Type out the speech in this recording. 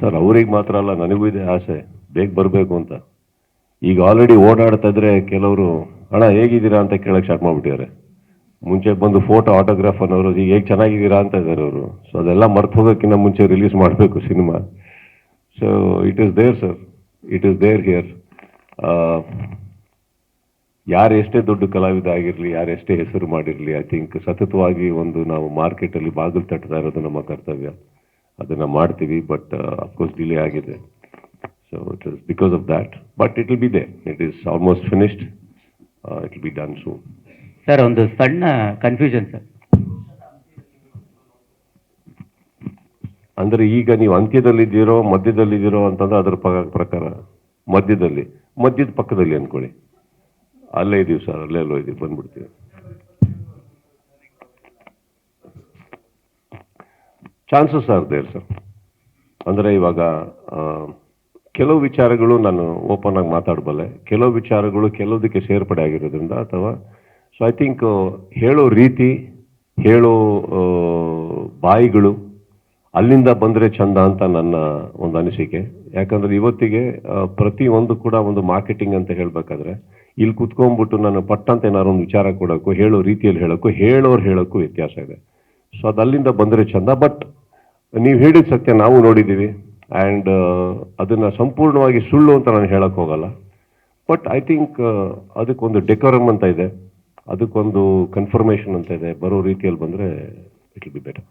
Sir, ಅವ್ರಿಗೆ ಮಾತ್ರ ಅಲ್ಲ, ನನಗೂ ಇದೆ ಆಸೆ. ಬೇಗ ಬರಬೇಕು ಅಂತ. ಈಗ ಆಲ್ರೆಡಿ ಓಡಾಡ್ತಾ ಇದ್ರೆ ಕೆಲವರು ಹಣ ಹೇಗಿದ್ದೀರಾ? ಅಂತ ಕೇಳಕ್ಕೆ ಸ್ಟಾರ್ಟ್ ಮಾಡಿಬಿಟ್ಟಿದ್ದಾರೆ. ಮುಂಚೆ ಬಂದು ಫೋಟೋ ಆಟೋಗ್ರಾಫ್ ಅನ್ನೋರು, ಈಗ ಹೇಗೆ ಚೆನ್ನಾಗಿದ್ದೀರಾ? ಅಂತ ಇದ್ದಾರೆ ಅವರು. ಸೊ ಅದೆಲ್ಲ ಮರ್ತು ಹೋಗೋಕ್ಕಿಂತ ಮುಂಚೆ ರಿಲೀಸ್ ಮಾಡಬೇಕು cinema so it is there sir it is there here ಯಾರು ಎಷ್ಟೇ ದೊಡ್ಡ ಕಲಾವಿದ ಆಗಿರಲಿ, ಯಾರು ಎಷ್ಟೇ ಹೆಸರು ಮಾಡಿರಲಿ ಐ ಥಿಂಕ್ ಸತತವಾಗಿ ಒಂದು ನಾವು ಮಾರ್ಕೆಟಲ್ಲಿ ಬಾಗಿಲು ತಟ್ತಾ ಇರೋದು ನಮ್ಮ ಕರ್ತವ್ಯ. ಅದನ್ನು ಮಾಡ್ತೀವಿ ಬಟ್ ಅಫ್ಕೋರ್ಸ್ ಡಿಲೇ ಆಗಿದೆ. So it is because of that but it will be the it is almost finished it will be done soon sir ಒಂದು ಸಣ್ಣ ಕನ್ಫ್ಯೂಷನ್ ಸರ್ ಅಂದರೆ ಈಗ ನೀವು ಅಂತ್ಯದಲ್ಲಿದ್ದೀರೋ ಮಧ್ಯದಲ್ಲಿದ್ದೀರೋ ಅಂತಂದ್ರೆ ಅದ್ರ ಪ್ರಕಾರ ಮಧ್ಯದಲ್ಲಿ ಮಧ್ಯದ ಪಕ್ಕದಲ್ಲಿ ಅನ್ಕೊಳ್ಳಿ. ಅಲ್ಲೇ ಇದೀವಿ ಸರ್ ಅಲ್ಲೇ ಅಲ್ಲೋ ಇದ್ದೀವಿ ಬಂದ್ಬಿಡ್ತೀವಿ. ಚಾನ್ಸಸ್ ಆರ್ ದೇರ್ ಸರ್ ಅಂದರೆ ಇವಾಗ ಕೆಲವು ವಿಚಾರಗಳು ನಾನು ಓಪನ್ ಆಗಿ ಮಾತಾಡಬಲ್ಲೆ. ಕೆಲವು ವಿಚಾರಗಳು ಕೆಲವುದಕ್ಕೆ ಸೇರ್ಪಡೆ ಆಗಿರೋದ್ರಿಂದ ಅಥವಾ ಸೊ ಐ ಥಿಂಕ್ ಹೇಳೋ ರೀತಿ, ಹೇಳೋ ಬಾಯಿಗಳು ಅಲ್ಲಿಂದ ಬಂದರೆ ಚಂದ ಅಂತ ನನ್ನ ಒಂದು ಅನಿಸಿಕೆ. ಯಾಕಂದ್ರೆ ಇವತ್ತಿಗೆ ಪ್ರತಿಯೊಂದು ಕೂಡ ಒಂದು ಮಾರ್ಕೆಟಿಂಗ್ ಅಂತ ಹೇಳಬೇಕಾದ್ರೆ, ಇಲ್ಲಿ ಕುತ್ಕೊಂಡ್ಬಿಟ್ಟು ನಾನು ಪಟ್ಟಂತ ಏನಾದ್ರು ಒಂದು ವಿಚಾರ ಕೊಡೋಕ್ಕೂ, ಹೇಳೋ ರೀತಿಯಲ್ಲಿ ಹೇಳೋಕ್ಕೂ, ಹೇಳೋರು ಹೇಳೋಕ್ಕೂ ವ್ಯತ್ಯಾಸ ಇದೆ. ಸೊ ಅದು ಅಲ್ಲಿಂದ ಬಂದರೆ ಚಂದ. ಬಟ್ ನೀವು ಹೇಳಿದ ಸತ್ಯ ನಾವು ನೋಡಿದ್ದೀವಿ. ಆ್ಯಂಡ್ ಅದನ್ನು ಸಂಪೂರ್ಣವಾಗಿ ಸುಳ್ಳು ಅಂತ ನಾನು ಹೇಳಕ್ಕೆ ಹೋಗಲ್ಲ. ಬಟ್ ಐ ಥಿಂಕ್ ಅದಕ್ಕೊಂದು ಡೆಕೋರಮ್ ಅಂತ ಇದೆ. ಅದಕ್ಕೊಂದು ಕನ್ಫರ್ಮೇಷನ್ ಅಂತ ಇದೆ. ಬರೋ ರೀತಿಯಲ್ಲಿ ಬಂದರೆ ಇಟ್ ಬಿ ಬೆಟರ್